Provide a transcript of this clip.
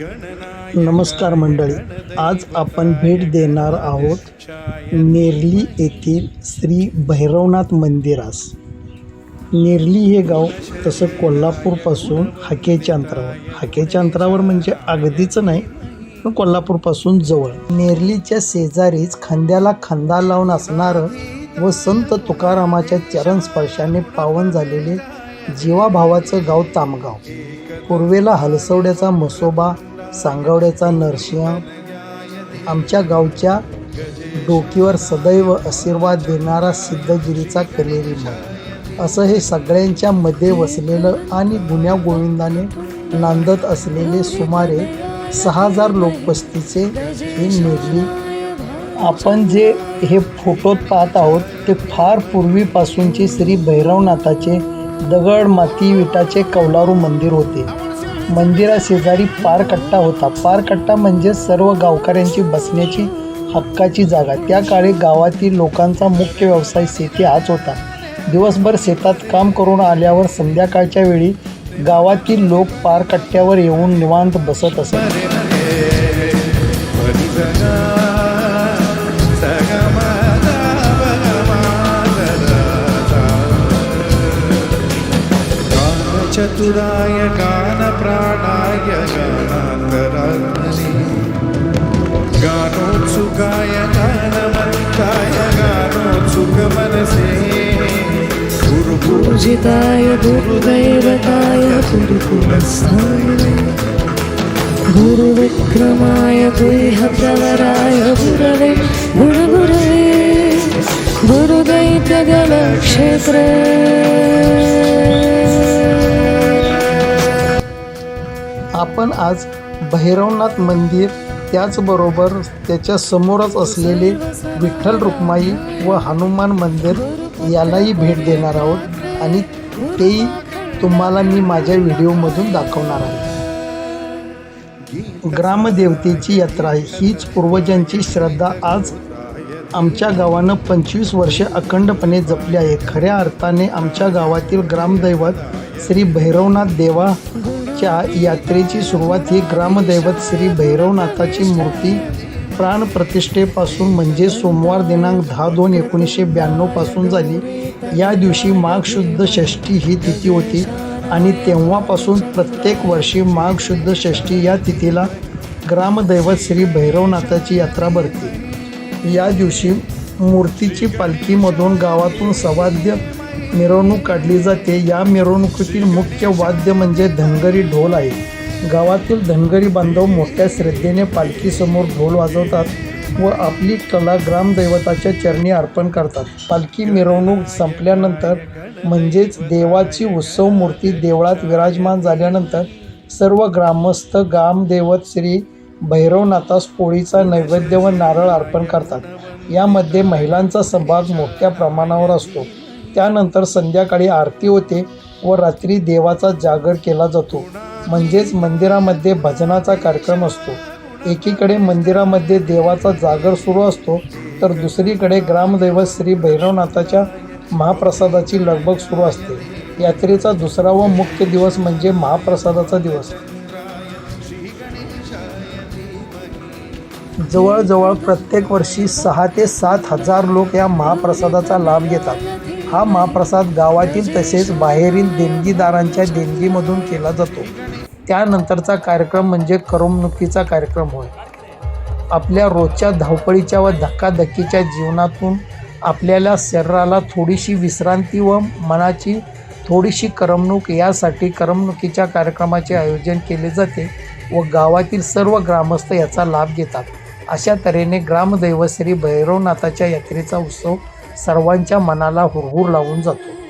नमस्कार मंडळी आज आपण भेट देणार आहोत नेरली येथील श्री भैरवनाथ मंदिरास. नेरली हे गाव तसं कोल्हापूरपासून हाकेच्या अंतरावर हाकेच्या अंतरावर म्हणजे अगदीच नाही पण कोल्हापूरपासून जवळ. नेरलीच्या शेजारीच खांद्याला खांदा लावून असणारं व संत तुकारामाच्या चरण स्पर्शाने पावन झालेले जीवाभावाचं गाव तामगाव. पूर्वेला हलसवड्याचा मसोबा सांगवड्याचा नरसिंह आमच्या गावच्या डोकीवर सदैव आशीर्वाद देणारा सिद्धगिरीचा कलेरी मठ. असं हे सगळ्यांच्या मध्ये वसलेलं आणि गुन्ह्या गोविंदाने नांदत असलेले सुमारे सहा हजार लोकवस्तीचे हे निर्ली. आपण जे हे फोटोत पाहत आहोत ते फार पूर्वीपासूनचे श्री भैरवनाथाचे दगड माती विटाचे कौलारू मंदिर होते. मंदिराशेजारी पारकट्टा होता. पारकट्टा म्हणजे सर्व गावकऱ्यांची बसण्याची हक्काची जागा. त्या काळी गावातील लोकांचा मुख्य व्यवसाय शेती हाच होता. दिवसभर शेतात काम करून आल्यावर संध्याकाळच्या वेळी गावातील लोक पारकट्ट्यावर येऊन निवांत बसत असत चतुराय गानप्राणाय गानान्तरात्मनि गानोत्सुकाय गानमन्ताय गानोत्सुकमनसे। गुरुपूजिताय गुरुदैवताय गुरुकुलस्थाय गुरुविक्रमाय गुह्यप्रवराय गुरवे गुरुगुरवे गुरुदैत्यगलक्षेत्रे आपण आज भैरवनाथ मंदिर त्याचबरोबर त्याच्या समोरच असलेले विठ्ठल रुक्माई व हनुमान मंदिर यालाही भेट देणार आहोत आणि तेही तुम्हाला मी माझ्या व्हिडिओमधून दाखवणार आहे. ग्रामदेवतेची यात्रा हीच पूर्वजांची श्रद्धा आज आमच्या गावानं पंचवीस वर्षे अखंडपणे जपली आहे. खऱ्या अर्थाने आमच्या गावातील ग्रामदैवत श्री भैरवनाथ देवाच्या यात्रेची सुरुवात ही ग्रामदैवत श्री भैरवनाथाची मूर्ती प्राणप्रतिष्ठेपासून म्हणजे सोमवार दिनांक दहा दोन एकोणीसशे ब्याण्णवपासून झाली. या दिवशी माघ शुद्ध षष्ठी ही तिथी होती आणि तेव्हापासून प्रत्येक वर्षी माघ शुद्ध षष्ठी या तिथीला ग्रामदैवत श्री भैरवनाथाची यात्रा भरते. या दिवशी मूर्तीची पालखीमधून गावातून सवाद्य मिरवणूक काढली जाते. या मिरवणुकीतील मुख्य वाद्य म्हणजे धनगरी ढोल आहे. गावातील धनगरी बांधव मोठ्या श्रद्धेने पालखीसमोर ढोल वाजवतात व आपली कला ग्रामदैवताच्या चरणी अर्पण करतात. पालखी मिरवणूक संपल्यानंतर म्हणजेच देवाची उत्सव मूर्ती देवळात विराजमान झाल्यानंतर सर्व ग्रामस्थ ग्रामदैवत श्री भैरवनाथास पोळीचा नैवेद्य व नारळ अर्पण करतात. यामध्ये महिलांचा सहभाग मोठ्या प्रमाणावर असतो. त्यानंतर संध्याकाळी आरती होते व रात्री देवाचा जागर केला जातो. म्हणजेच मंदिरामध्ये भजनाचा कार्यक्रम असतो. एकीकडे मंदिरामध्ये देवाचा जागर सुरू असतो तर दुसरीकडे ग्रामदैवत श्री भैरवनाथाच्या महाप्रसादाची लगबग सुरू असते. यात्रेचा दुसरा व मुख्य दिवस म्हणजे महाप्रसादाचा दिवस. जवळजवळ प्रत्येक वर्षी सहा ते सात हजार लोक या महाप्रसादाचा लाभ घेतात. हा महाप्रसाद गावातील तसेच बाहेरील देणगीदारांच्या देणगीमधून केला जातो. त्यानंतरचा कार्यक्रम म्हणजे करमणुकीचा कार्यक्रम होय. आपल्या रोजच्या धावपळीच्या व धक्काधक्कीच्या जीवनातून आपल्याला शरीराला थोडीशी विश्रांती व मनाची थोडीशी करमणूक यासाठी करमणुकीच्या कार्यक्रमाचे आयोजन केले जाते व गावातील सर्व ग्रामस्थ याचा लाभ घेतात. अशा तऱ्हेने ग्रामदैवत श्री भैरवनाथाच्या यात्रेचा उत्सव सर्वांच्या मनाला हुरहुर लावून जातो.